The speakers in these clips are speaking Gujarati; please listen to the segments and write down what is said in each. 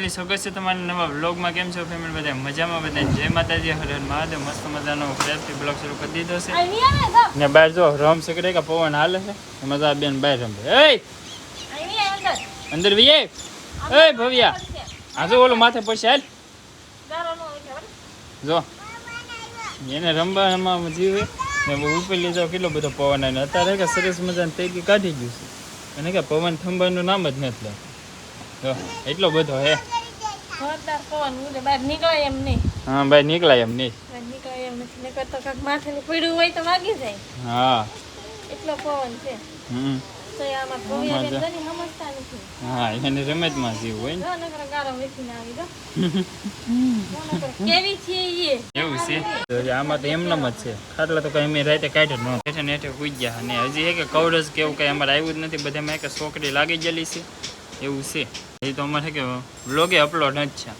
ફેમિલી સ્વાગત છે તમારા નવા બ્લોગમાં કેમ છો ફેમિલી? બધા મજામાં બધા જય માતાજી હર હર મહાદેવ. મસ્ત મજાનો ફ્રેશથી બ્લોગ શરૂ કરી દીધો છે. ને બહાર જો રમ સકડે કે પવન હાલે છે? આ બેન બહાર રમે. એ અંદર વીએ. એ ભવ્યા. આ જો ઓલું માથે પછી હાલ. જો. એને રમવામાં જીવે ને ઉપર લીધો કેટલો બધો પવન આવે ને. અત્યારે કે સરસ મજાની તૈકી કાઢી ગયું છે. અને કે પવન થંભાનું નામ જ નથી જો એટલો બધો હે. હા ભાઈ નીકળાય એમ નહીં. હા. એટલો પવન છે. હમ. હા એને જીવ હોય છે એ એવું છે? આમાં તો એમનામ જ છે. ખાટલા તો કઈ અમે રાતે કાઢ્યા ન હેઠે ને હેઠે ગયા. અને હજી એક કવરેજ કેવું કઈ અમારે આવ્યું જ નથી. બધામાં એક છોકરી લાગી ગયેલી છે. એવું છે. એ તો અમારે કે બ્લોગે અપલોડ જ છે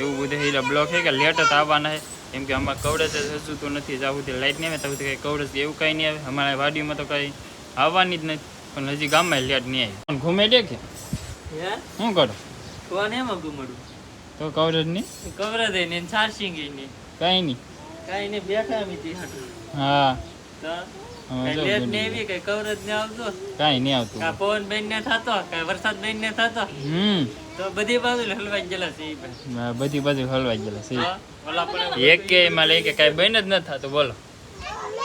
એવું બધું એ બ્લોગ છે કે લેટ જ આવવાના છે. કેમ કે અમારે કવરેજ જ હજુ તો નથી જ્યાં સુધી લાઇટ નહીં આવે ત્યાં સુધી કંઈ કવરેજ એવું કંઈ નહીં આવે. અમારા વાડીમાં તો કંઈ આવવાની જ નથી પણ હજી ગામમાં લેટ નહીં આવી. પણ ઘૂમે દે કે? શું કરો? તો તો કવરેજ નહીં? કવર દે ને ચાર્જિંગની કાંઈ નહીં. કાઈ ને બેઠા તી હા. તો? લેટ ને એવી કઈ કવર ને આવતો કાંઈ નહીં આવતું. કા પવન બેન ને થતો કા વરસાદ બેન ને થતો? હમ. તો બધી બાજુ હલવાઈ ગયેલા છે બધી. બાજુ હલવાઈ ગયેલા છે હા, ઓલા પણ એક કે એમાં લઈ કે કાંઈ બન જ ન થતું બોલો.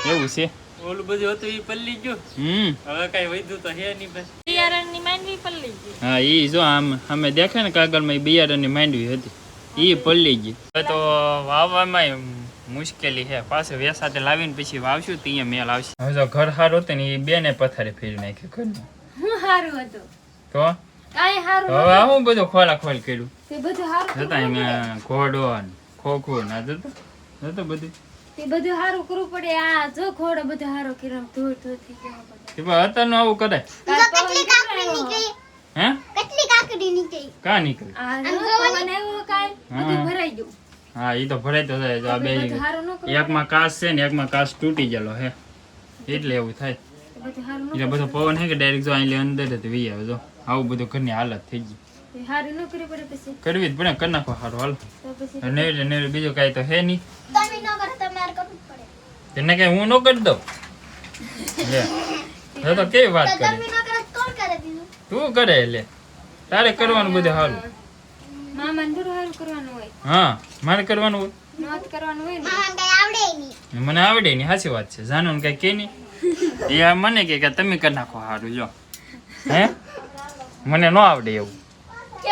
એવું છે? ઓલું બધું હતું ઈ પલ્લી ગયું? હમ. હવે કઈ વધ્યું તો હે નહીં બસ. બિયારણની માંડવી પલ્લી ગઈ. હા ઈ જો આમ અમે દેખાય ને કાગળમાં બિયારણની માંડવી હતી. ઈ પલ્લી ગઈ. તો તો વાવવામાં મુશ્કેલી છે. પાછું વેસાતે લાવીને પછી વાવશું તો અહીંયા મેલ આવશે. હવે જો ઘર હારું હતું ને એ બેને પથારી ફેરી નાખ્યું ઘરનું. હું સારું હતું. તો? કાંઈ સારું હવે આવું બધું ખોલા ખોલ કર્યું. તે બધું સારું જતા અહીંયા ઘોડો ને ખોખું ના જતો જતો બધું. તે બધું સારું કરવું પડે. આ જો ખોડો બધું સારું કર્યું. ધૂળ ધૂળ થઈ ગયો. બધો કે અત્યારનું આવું હે? કેટલી કાકડી નીકળી? કા નીકળી? આ જો પવન આવ્યો બધું ભરાઈ ગયું. હા એ તો ભરાય તો થાય. જો આ બે સારું એકમાં કાચ છે ને એકમાં કાચ તૂટી ગયેલો હે. એટલે એવું થાય. બધું એટલે બધો પવન હે કે ડાયરેક્ટ જો અહીં અંદર જ વી આવે જો. આવું બધું ઘરની હાલત થઈ ગઈ. એ સારું ન કરવું પડે પછી. કરવી જ પડે કરી નાખો સારું હાલ. નહીં નેરે નેરે બીજું કાંઈ તો હે નહીં. એને ન કરો તમારે કરવું જ પડે. તેને કઈ હું ન કરી દઉં? લે. તો કેવી વાત કરે? તમે ન કરો તો કરે બીજું? તું કરે એટલે તારે કરવાનું બધું હારું કરવાનું હોય. હા મારે કરવાનું હોય? નોત કરવાનું હોય ને. આવડે નહીં. મને આવડે નહીં સાચી વાત છે. જાનો કઈ કે નહીં? એ આ મને કે કે તમે કરી નાખો સારું જો. હે? મને ન આવડે એવું.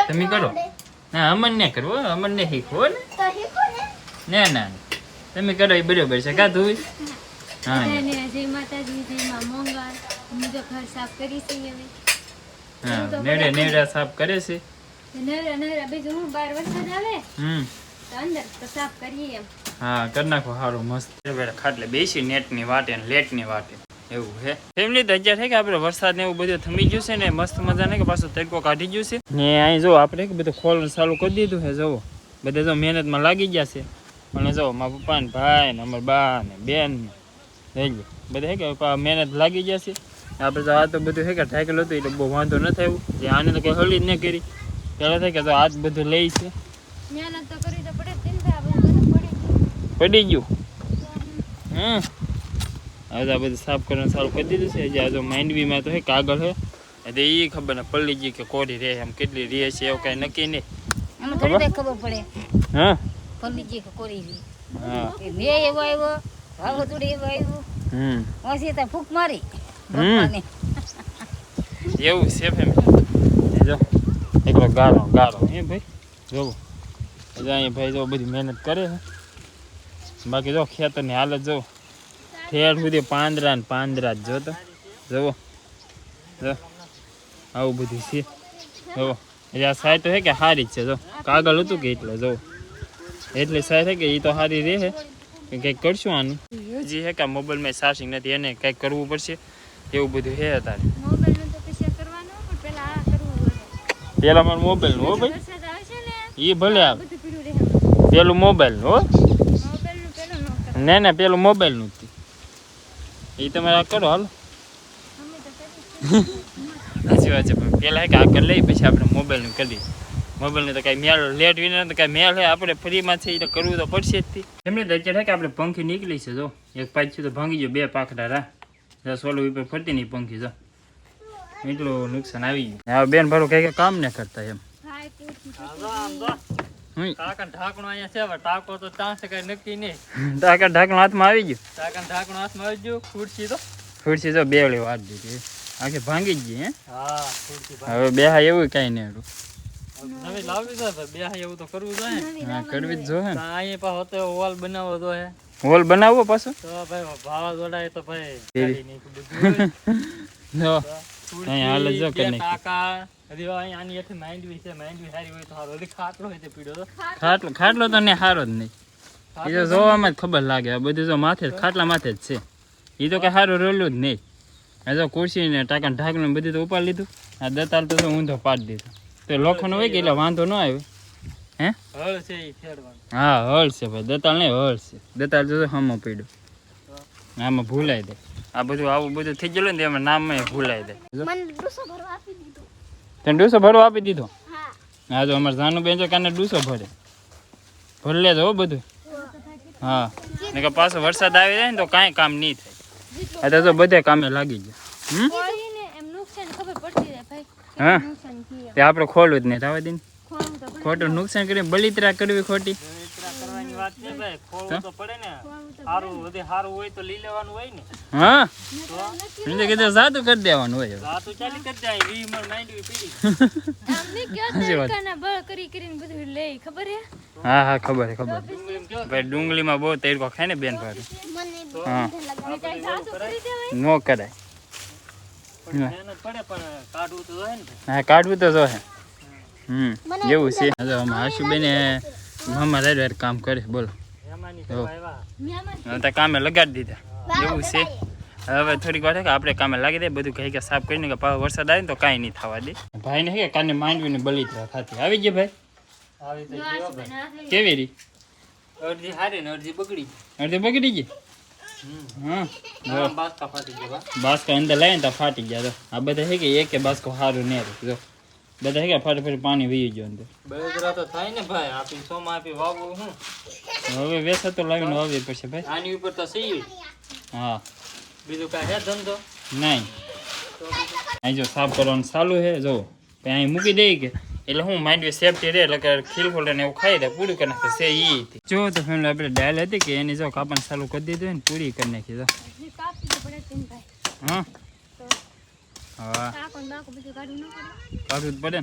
તમે કરો. ના અમન ને કરવો અમન ને શીખવો ને. ને. ના ના તમે કરો એ બરોબર છે. કા તું હા. જય માતાજી જય માં હું તો ઘર સાફ કરી છે હવે. હા નેડે નેડા સાફ કરે છે. નરે નરે બીજું હું બાર વરસાદ આવે હમ. તો અંદર તો સાફ કરીએ એમ. હા કરી નાખો સારું મસ્ત. ખાટલે બેસી નેટની વાટે ને લેટની વાટે. એવું છે ફેમિલી તો અત્યારે છે કે આપણે વરસાદ ને એવું બધું થમી ગયું છે ને મસ્ત મજા ને કે પાછો તડકો કાઢી ગયું છે. ને અહીં જો આપણે બધું ખોલવાનું ચાલુ કરી દીધું છે જુઓ. બધા જો મહેનતમાં લાગી ગયા છે. અને જો મારા પપ્પા ને ભાઈ ને અમારા બા ને બેન ને. થઈ ગયું બધા કે મહેનત લાગી ગયા છે. આપણે તો આ તો બધું છે કે ઢાકેલું હતું એટલે બહુ વાંધો ન થયું. જે આને તો કંઈ હળી જ ન કરી. પહેલાં થાય કે તો આજ બધું લઈ છે. તો પડે પડી ગયું પડી હમ. હવે તો આ બધું સાફ કરવાનું સારું કરી દીધું છે. હજી આ જો માંડવીમાં તો હે કાગળ છે એટલે એ ખબર ને ગઈ કે કોરી રહે એમ કેટલી રહે છે એવું કાંઈ નક્કી નહીં. ખબર? પડે. હા. પલ્લીજી કે કોરી રી હા. બે એવો આવ્યો ભાવ તોડી એવો આવ્યો. હમ. પછી તો ફૂક મારી. એવું છે ફેમિલી જો. એકલો ગાળો ગાળો હે ભાઈ? જોવો. હજી અહીંયા ભાઈ જો બધી મહેનત કરે છે. બાકી જો ખેતરની હાલત જો ઠેર સુધી પાંદરા ને પાંદરા જ જોતો. જુઓ જો. આવું બધું છે. જુઓ એટલે આ સાય તો છે કે સારી જ છે, જો. કાગળ હતું કે એટલે, જોવો. એટલે સાય છે કે એ તો સારી રહે કંઈક કરશું આનું. હજી છે કે મોબાઈલમાં ચાર્જિંગ નથી, એને કંઈક કરવું પડશે. એવું બધું છે અત્યારે મોબાઈલનું તો પછી કરવાનું પણ પેલા આ કરવું પડે પેલા મારો મોબાઈલ હો ભાઈ. ને એ ભલે આવે. પેલું મોબાઈલ હો નું પેલું ના ના, પેલું મોબાઈલનું એ તમે આ કરો, હાલો. સાચી વાત છે, પણ પેલા કે આગળ લઈ પછી આપણે મોબાઈલનું કરી મોબાઈલને તો કાંઈ મેળ લેટ વિના તો કાંઈ મેળ હે આપણે ફ્રીમાં છે એ તો કરવું તો પડશે જ એમને તો અત્યારે કે આપણે પંખી નીકળી છે, જો. એક પાછું તો ભાંગી ગયો, બે પાખડા રા. સોલો ઉપર ફરતી નહીં પંખી, જો. એટલું નુકસાન આવી ગયું. હવે બેન ભાડું કઈ કામ ને કરતા એમ. આમ તો આમ તો હુંય. કાકાને ઢાંકણું અહીંયા છે હવે તો ચાન્સ કઈ નક્કી નહીં. ટાંકા ઢાંકણું હાથમાં આવી ગયું? કાકાને ઢાંકણું હાથમાં આવી ગયું ખુરશી તો. ખુરશી તો બેવડી વાત દીધી આખી ભાંગી જ ગઈ હે? હા ખુરશી હવે બે એવું કઈ હતું. ભાઈ. નવી લાવવી છે બે એવું તો કરવું જોઈએ. હા કરવી જ જોહે ને. અહીંયા પાછો તો વોલ બનાવો તો હે હોલ બનાવવો પાછો? તો ભાઈ ભાવા જોડાય તો ભાઈ કેવી? ચાલી બધું હાલ જો આની માંડવી છે માંડવી સારી હોય તો હજી ખાટલો હોય તે પીડ્યો તો. ખાટલો ખાટલો તો ને સારો જ નહીં. એ તો જોવામાં જ ખબર લાગે. આ બધું જો માથે ખાટલા માથે જ છે. એ તો કઈ સારું રોલું જ નહીં. આ જો ખુરશી ને ટાંકા ઢાંકણું બધું તો ઉપાડી લીધું. આ દતાલ તો ઊંધો પાડી દીધો. તો લોખંડ હોય કે એટલે વાંધો ન આવ્યો હે? હળ છે હા હળ છે ભાઈ. દતાલ નહીં હળ છે. દતાલ તો હમો પીડ્યો આમાં ભૂલાઈ દે. આ બધું આવું બધું થઈ ગયેલું ને એમાં નામ ભૂલાઈ દે જો. મને આપી દીધો. તને ડૂસો ભરવા આપી દીધો? હા. તો અમારે જાનું બેન છે કાને ડૂસો ભરે. ભરી લેજો હો બધું. હા. ને કે પાછો વરસાદ આવી જાય ને તો કાંઈ કામ નહીં થાય. આ તો બધે કામે લાગી ગયા. હમ? કોળીને એમ નુકસાન ખબર પડતી રહે ભાઈ હા. નુકસાન તે આપણે ખોલવું જ નહીં થવા દે ખોટું નુકસાન કરી બલિતરા કરવી ખોટી. કરવાની વાત છે ભાઈ ખોલવું તો પડે ને. સારું બધી સારું હોય તો લઈ લેવાનું હોય ને. હા? મેં કીધું સાદું કરી દેવાનું હોય હવે. ચાલી કરી જાય વી મણ માંડવી પીડી. આમ કયો સાચી બળ કરી કરીને બધું લે ખબર હે? હા હા ખબર છે ખબર ડુંગળી માં ભાઈ ડુંગળીમાં બહુ તડકો ખાય ને બેન ભાઈ મને હા. નો કરાય. હા કાઢવું તો જો હે. હમ એવું છે. હાશુ બેને મામા રાડ કામ કરે બોલો. એમાંની હો. તો આવ્યા. મ્યામાં હવે તો કામે લગાડી દીધા. એવું છે. હવે થોડીક વાર કે આપણે કામે લાગી દે બધું કહી કે સાફ કરીને કે પાછો વરસાદ આવે ને તો કાંઈ નહીં થવા દે. ભાઈ ને કે કાને માંડવીને બલી થતી આવી ગઈ ભાઈ? આવી તો ગયો ભાઈ. કેવી રી અડધી હારે ને અડધી બગડી. અડધી બગડી ગઈ? બાસકા ફાટી ગયો બા. અંદર લઈને તો ફાટી ગયા. તો આ બધા છે કે એક બાસ્કો સારું નહીં જો. બધા કે ફાટી ફાટી પાણી વી ગયું અંદર? તો થાય ને ભાઈ આપી સોમાં આપી વાવવું હું? હવે વેસા તો લાવીને વાવી પછી ભાઈ. આની ઉપર તો સહી હા. બીજું કાંઈ હે ધંધો? નહીં. અહીં જો સાફ કરવાનું ચાલુ છે જો. અહીં મૂકી દઈ કે. એટલે હું માંડવી સેફટી રહે એટલે કે ખીલખોલ ને એવું ખાઈ દે પૂરી કરી નાખે એ ઈ હતી. જો તો ફેમિલી આપણે ડાયલ હતી કે એની જો કાપણ ચાલુ કરી દીધું ને પૂરી કરી નાખી જો. તો પડે તેમ ભાઈ. હા. હા કાકો ને કાઢવું ન પડે. કાપવું જ પડે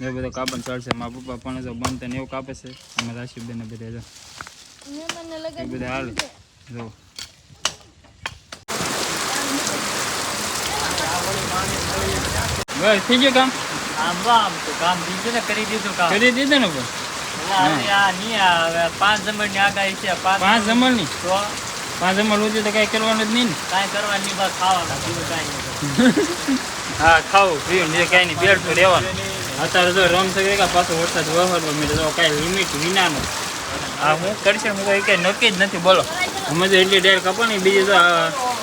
ને એ બધો કાપણ ચાલશે. મારા પપ્પા પણ જો ને એવું કાપે છે. અમે રાશિબેન ને બધા જો. એ બધા હાલે. જો. બસ થઈ ગયું કામ? આમ આમ તો કામ બીજું ને કરી દીધું કામ. કરી દીધું ને પણ પાંચ જમણની આગાહી છે. પાંચ પાંચ જમણની તો પાંચ જમણ સુધી તો કઈ કરવાનું જ નહીં ને. કાંઈ કરવાની નહીં બસ ખાવાના બીજું કાંઈ હા ખાવું પીવું ને કાંઈ નહીં બેડ તો રહેવાનું. અત્યારે જો રમ શકે કે પાછો વરસાદ વહરવા મેં તો કાંઈ લિમિટ વિનાનો. હા હું કરશે હું કઈ કઈ નક્કી જ નથી બોલો. હમણાં એટલી ડાયર ને બીજી તો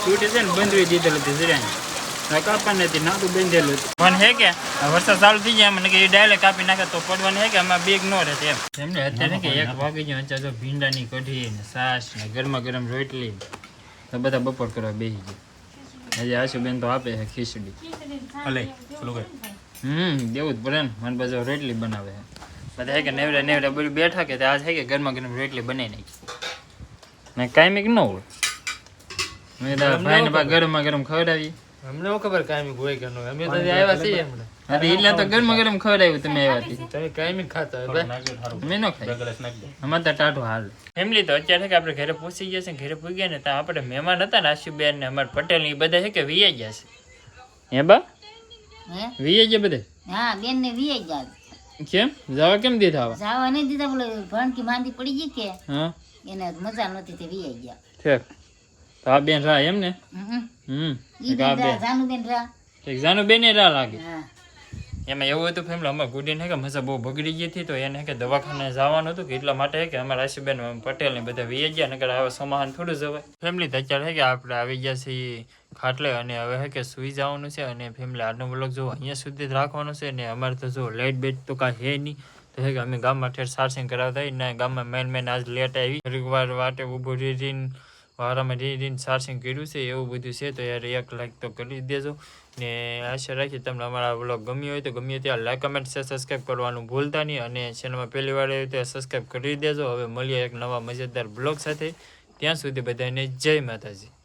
તૂટી છે ને બંધવી દીધેલી હતી જરાય. કાપવાની હતી નાતું બેંધેલું હતું. પણ હે કે? આ વરસાદ ચાલુ થઈ જાય મને કે એ ડાયરેક્ટ કાપી નાખે તો પડવાની હે કે? આમાં બેગ ન રહે એમ એમને અત્યારે કે એક વાગી ગયો અત્યારે જો ભીંડાની કઢી ને સાસ ને ગરમા ગરમ રોટલી. તો બધા બપોર કરવા બેસી ગયા. હજી આશુબેન તો આપે છે ખીચડી. હલે ચલો હમ દેવું જ પડે ને. મને પાછો રોટલી બનાવે છે. બધા હે કે નેવડે નેવડા બધું બેઠા કે આજ હે કે ગરમા ગરમ રોટલી બનાવી નાખી. ને કાંઈ ન હોય. મેં તારા ભાઈને ગરમા ગરમ ખવડાવી અમને ખબર કાયમી ગોય કે નો અમે તો આવ્યા છીએ હમણાં હા એટલે તો ગરમ ગરમ ખવડાવ્યું તમે આવ્યા હતી તમે કાયમી ખાતા હોય ભાઈ. મેં ન ખાઈ અમારે તો ટાટું હાલ. ફેમિલી તો અત્યારે કે આપણે ઘરે પહોંચી ગયા છે ઘરે પહોંચી ગયા ને ત્યાં આપણે મહેમાન હતા ને આશુબેન ને અમારા પટેલ ને એ બધા છે કે વીયા ગયા છે. હે બા? હે? વીયા ગયા બધા? હા બેન ને વીએ ગયા. કેમ? જવા કેમ દીધા આવા? જવા નહીં દીધા બોલે ભણકી માંદી પડી ગઈ કે હા. એને મજા નહોતી તે વીએ ગયા. ઠીક. તો બેન રા એમ ને? હમ. એક રા, બેન જાનુ બેન. રા. ઠીક જાનું બેને રા લાગે. એમાં એવું હતું ફેમિલી અમારે ગુડીને કે મજા બહુ બગડી ગઈ હતી તો એને કે દવાખાને જવાનું હતું કે એટલા માટે કે અમારા આશુબેન પટેલ ને બધા વી ગયા નકર હવે સમાન થોડું જવાય. ફેમિલી અત્યારે છે કે આપણે આવી ગયા છીએ ખાટલે અને હવે હે કે સુઈ જવાનું છે અને ફેમિલી આજનો બ્લોગ જો અહીંયા સુધી જ રાખવાનો છે ને અમારે તો જો લાઇટ બેટ તો કાંઈ હે નહીં. તો હે કે અમે ગામમાં ઠેર સારસિંગ કરાવતા ને ગામમાં મેન મેન આજ લેટ આવી. થોડીક વાર વાટે ઊભો રહી રહીને વારામાં રહીને સારસિંગ કર્યું છે એવું બધું છે તો યાર એક લાઈક તો કરી દેજો ને આશા રાખી તમને અમારા બ્લોગ ગમ્યો હોય તો ગમે ત્યાં લાઈક કમેન્ટ છે સબસ્ક્રાઈબ કરવાનું ભૂલતા નહીં. અને ચેનલમાં પહેલી વાર આવ્યું તો સબસ્ક્રાઈબ કરી દેજો. હવે મળીએ એક નવા મજેદાર બ્લોગ સાથે. ત્યાં સુધી બધાને જય માતાજી.